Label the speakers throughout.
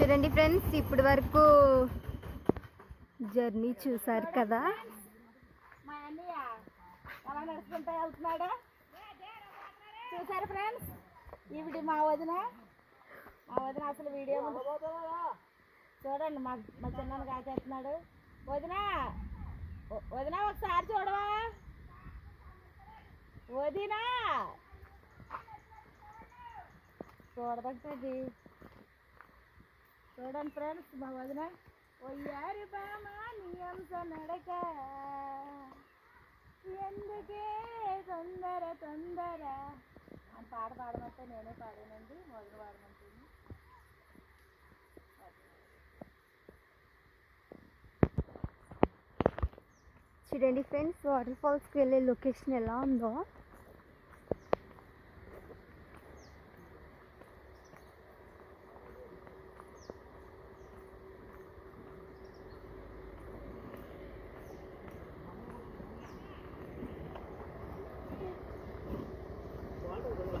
Speaker 1: చూడండి ఫ్రెండ్స్ ఇప్పటి వరకు జర్నీ చూసారు కదా.
Speaker 2: మా అన్నయ్య నడుచుకుంటా వెళ్తున్నాడు? చూసారు ఫ్రెండ్స్? ఇవిడి మా వదిన. మా వదిన అసలు వీడియో చూడండి మా మా చిన్న కాచేస్తున్నాడు వదిన వదిన ఒకసారి చూడవా? వదినా! చూడబట్టది చూడండి ఫ్రెండ్స్ మా వదిన ఒయ్యారి బామా నియంస నడక. ఎందుకే తొందర తొందర? అని పాట పాడమంటే నేనే పాడానండి మొదలు పాడమంటుంది.
Speaker 1: చూడండి ఫ్రెండ్స్ వాటర్ ఫాల్స్కి వెళ్ళే లొకేషన్ ఎలా ఉందో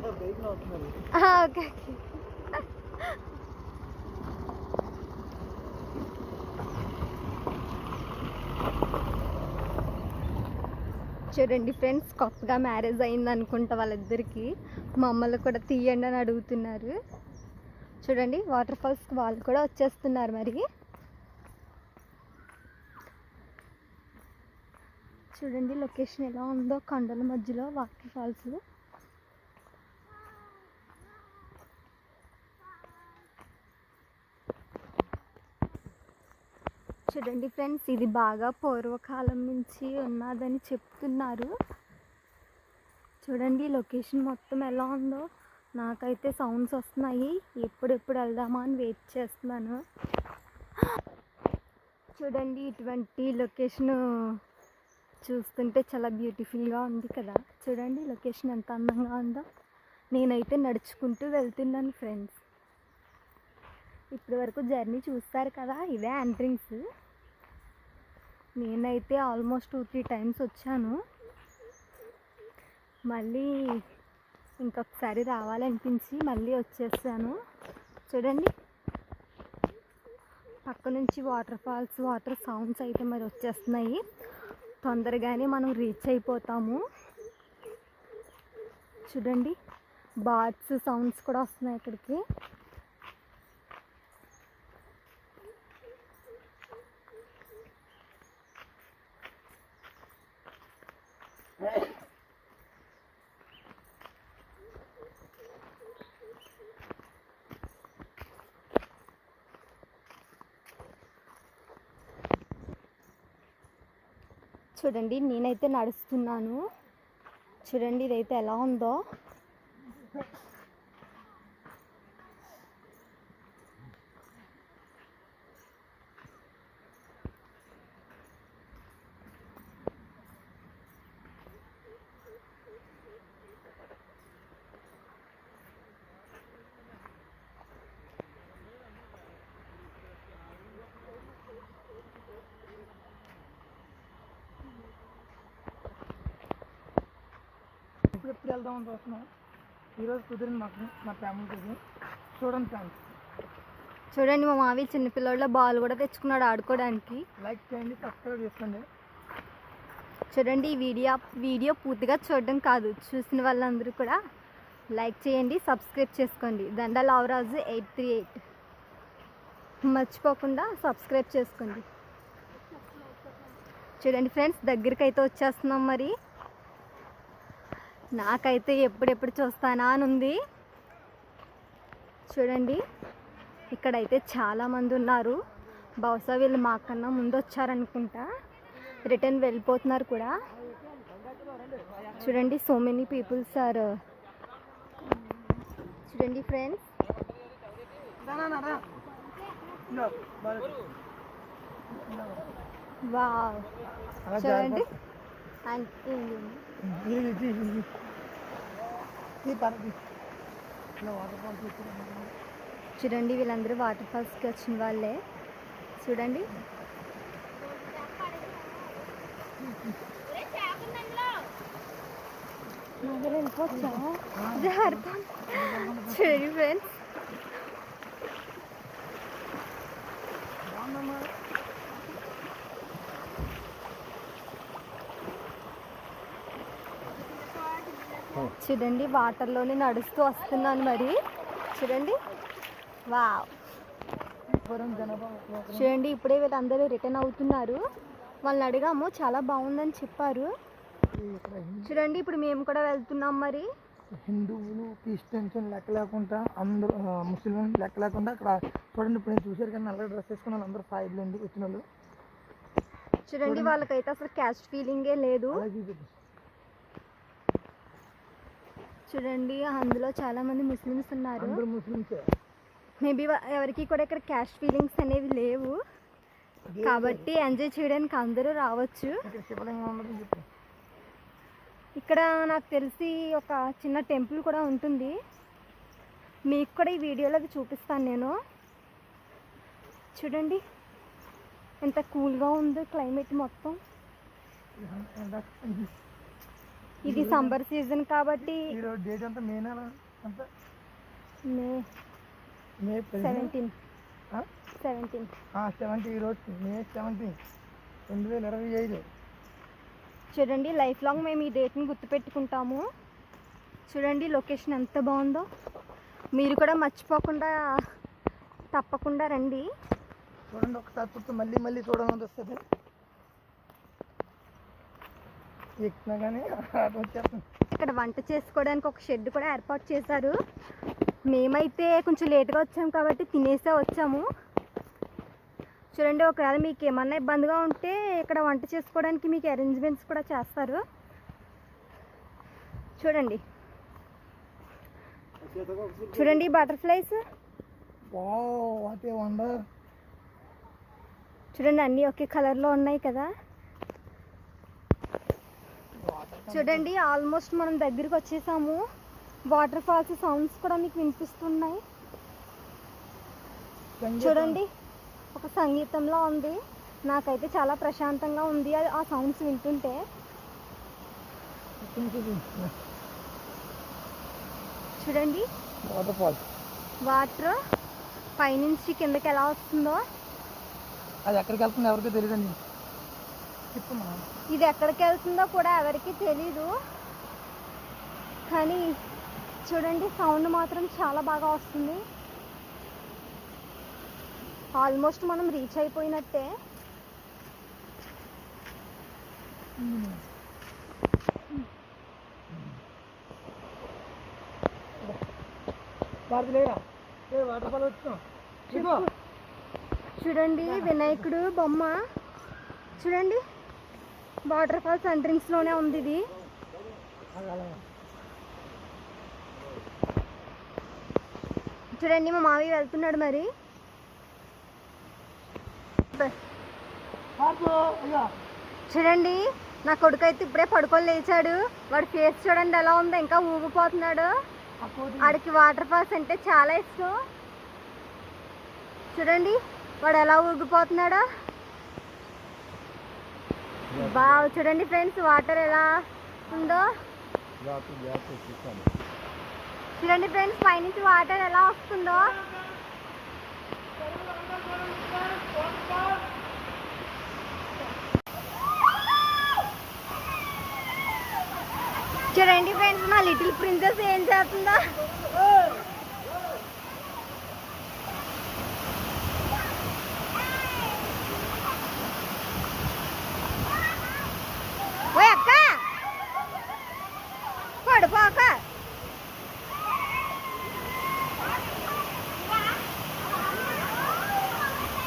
Speaker 1: ఆ, ఓకే ఓకే. చూడండి ఫ్రెండ్స్ కొత్తగా మ్యారేజ్ అయింది అనుకుంటా వాళ్ళిద్దరికి. మమ్మల్ని కూడా తీయండి అని అడుగుతున్నారు. చూడండి వాటర్ ఫాల్స్కి వాళ్ళు కూడా వచ్చేస్తున్నారు మరి. చూడండి లొకేషన్ ఎలా ఉందో కొండల మధ్యలో వాటర్ ఫాల్స్ చూడండి ఫ్రెండ్స్ ఇది బాగా పూర్వకాలం నుంచి ఉన్నదని చెప్తున్నారు. చూడండి లొకేషన్ మొత్తం ఎలా ఉందో. నాకైతే సౌండ్స్ వస్తున్నాయి. ఎప్పుడెప్పుడు వెళ్దామా అని వెయిట్ చేస్తున్నాను. చూడండి ఇటువంటి లొకేషన్ చూస్తుంటే చాలా బ్యూటిఫుల్గా ఉంది కదా. చూడండి లొకేషన్ ఎంత అందంగా ఉందో. నేనైతే నడుచుకుంటూ వెళ్తున్నాను ఫ్రెండ్స్. ఇప్పటి వరకు జర్నీ చూస్తారు కదా ఇదే ఎంట్రింగ్స్ నేనైతే ఆల్మోస్ట్ టూ త్రీ టైమ్స్ వచ్చాను. మళ్ళీ ఇంకొకసారి రావాలనిపించి మళ్ళీ వచ్చేసాను. చూడండి. పక్క నుంచి వాటర్ ఫాల్స్ వాటర్ సౌండ్స్ అయితే మరి వచ్చేస్తున్నాయి. తొందరగానే మనం రీచ్ అయిపోతాము. చూడండి. బాట్స్ సౌండ్స్ కూడా వస్తున్నాయి ఇక్కడికి. చూడండి నేనైతే నడుస్తున్నాను. చూడండి ఇదైతే ఎలా ఉందో.
Speaker 3: ఎప్పుడు వెళ్దాం అని చూస్తున్నాం. ఈరోజు కుదిరింది మాకు మా ఫ్యామిలీకి చూడండి ఫ్రెండ్స్.
Speaker 1: చూడండి మా మావి చిన్నపిల్లోళ్ళ బాల్ కూడా తెచ్చుకున్నాడు ఆడుకోవడానికి.
Speaker 3: లైక్ చేయండి సబ్స్క్రైబ్ చేసుకోండి.
Speaker 1: చూడండి ఈ వీడియో వీడియో పూర్తిగా చూడడం కాదు చూసిన వాళ్ళందరూ కూడా లైక్ చేయండి సబ్స్క్రైబ్ చేసుకోండి. దండల అవరాజు ఎయిట్ త్రీ ఎయిట్. మర్చిపోకుండా సబ్స్క్రైబ్ చేసుకోండి. చూడండి ఫ్రెండ్స్ దగ్గరికి అయితే వచ్చేస్తున్నాం మరి. నాకైతే ఎప్పుడెప్పుడు చూస్తానా అని ఉంది చూడండి ఇక్కడైతే చాలామంది ఉన్నారు. బహుశా వీళ్ళు మాకన్నా ముందు వచ్చారనుకుంటా రిటర్న్ వెళ్ళిపోతున్నారు కూడా. చూడండి సో మెనీ పీపుల్స్ ఆర్ చూడండి ఫ్రెండ్స్. వా చూడండి. చూడండి వీళ్ళందరూ వాటర్ ఫాల్స్కి వచ్చిన వాళ్ళే. చూడండి. చూడండి ఫ్రెండ్స్ చూడండి వాటర్లోనే నడుస్తూ వస్తున్నాను మరి. చూడండి.
Speaker 3: ఒక-
Speaker 1: చూడండి ఇప్పుడే వీళ్ళందరూ రిటర్న్ అవుతున్నారు. వాళ్ళని అడిగాము చాలా బాగుందని చెప్పారు. చూడండి ఇప్పుడు మేము కూడా వెళ్తున్నాం మరి.
Speaker 3: హిందువులు క్రిస్టియన్స్ లెక్క లేకుండా అందరూ ముస్లిం లెక్క లేకుండా అక్కడ చూడండి ఇప్పుడు నేను చూసారు కానీ నల్లగా డ్రెస్ వేసుకున్న వాళ్ళందరూ ఫైవ్లు అండి వచ్చిన వాళ్ళు
Speaker 1: చూడండి. వాళ్ళకైతే అసలు క్యాస్ట్ ఫీలింగే లేదు. చూడండి అందులో చాలా మంది ముస్లిమ్స్ ఉన్నారు. మేబీ ఎవరికి కూడా ఇక్కడ క్యాస్ట్ ఫీలింగ్స్ అనేవి లేవు. కాబట్టి ఎంజాయ్ చేయడానికి అందరూ రావచ్చు.
Speaker 3: ఇక్కడ
Speaker 1: నాకు తెలిసి ఒక చిన్న టెంపుల్ కూడా ఉంటుంది. మీకు కూడా ఈ వీడియోలో చూపిస్తాను నేను. చూడండి ఎంత కూల్గా ఉందో క్లైమేట్ మొత్తం. ఇది సమ్మర్ సీజన్ కాబట్టి
Speaker 3: డేట్ మే నెల అంతా
Speaker 1: May
Speaker 3: May
Speaker 1: seventeen seventeen
Speaker 3: seventy ఈరోజు. మే సెవెంటీన్ రెండు వేల ఇరవై ఐదు.
Speaker 1: చూడండి లైఫ్ లాంగ్ మేము ఈ డేట్ని గుర్తుపెట్టుకుంటాము. చూడండి లొకేషన్ ఎంత బాగుందో. మీరు కూడా మర్చిపోకుండా తప్పకుండా రండి.
Speaker 3: చూడండి ఒకసారి మళ్ళీ మళ్ళీ చూడాలని వస్తుంది. ఎక్కినా కానీ
Speaker 1: ఇక్కడ వంట చేసుకోవడానికి ఒక షెడ్ కూడా ఏర్పాటు చేశారు. మేమైతే కొంచెం లేట్గా వచ్చాము కాబట్టి తినేసే వచ్చాము. చూడండి ఒకవేళ మీకు ఏమన్నా ఇబ్బందిగా ఉంటే ఇక్కడ వంట చేసుకోవడానికి మీకు అరేంజ్మెంట్స్ కూడా చేస్తారు. చూడండి. చూడండి బటర్ఫ్లైస్ చూడండి అన్నీ ఒకే కలర్లో ఉన్నాయి కదా. చూడండి ఆల్మోస్ట్ మనం దగ్గరికి వచ్చేసాము. వాటర్ ఫాల్స్ సౌండ్స్ కూడా మీకు వినిపిస్తున్నాయి. చూడండి ఒక సంగీతంలో ఉంది. నాకైతే చాలా ప్రశాంతంగా ఉంది అది- ఆ సౌండ్స్ వింటుంటే. చూడండి
Speaker 3: వాటర్ ఫాల్స్.
Speaker 1: వాటర్ పైనుంచి కిందకి ఎలా వస్తుందో.
Speaker 3: అది ఎక్కడికి వెళ్తుందో ఎవరికీ తెలియదండి.
Speaker 1: ఇది ఎక్కడికి వెళ్తుందో కూడా ఎవరికి తెలీదు. కానీ చూడండి సౌండ్ మాత్రం చాలా బాగా వస్తుంది. ఆల్మోస్ట్ మనం రీచ్ అయిపోయినట్టే. చూడండి వినాయకుడు బొమ్మ. చూడండి వాటర్ ఫాల్స్ ఎంట్రింగ్స్లోనే ఉంది ఇది. చూడండి మా మావి వెళ్తున్నాడు మరి. చూడండి నా కొడుకు అయితే ఇప్పుడే పడుకొని లేచాడు. వాడి ఫేస్ చూడండి ఎలా ఉందో ఇంకా ఊగిపోతున్నాడు. వాడికి వాటర్ ఫాల్స్ అంటే చాలా ఇష్టం. చూడండి వాడు ఎలా ఊగిపోతున్నాడో. వావ్ చూడండి ఫ్రెండ్స్ వాటర్ ఎలా ఉందో. చూడండి ఫ్రెండ్స్ పైనుంచి వాటర్ ఎలా వస్తుందో. చూడండి ఫ్రెండ్స్ మా లిటిల్ ప్రిన్సెస్ ఏం చేస్తుందో.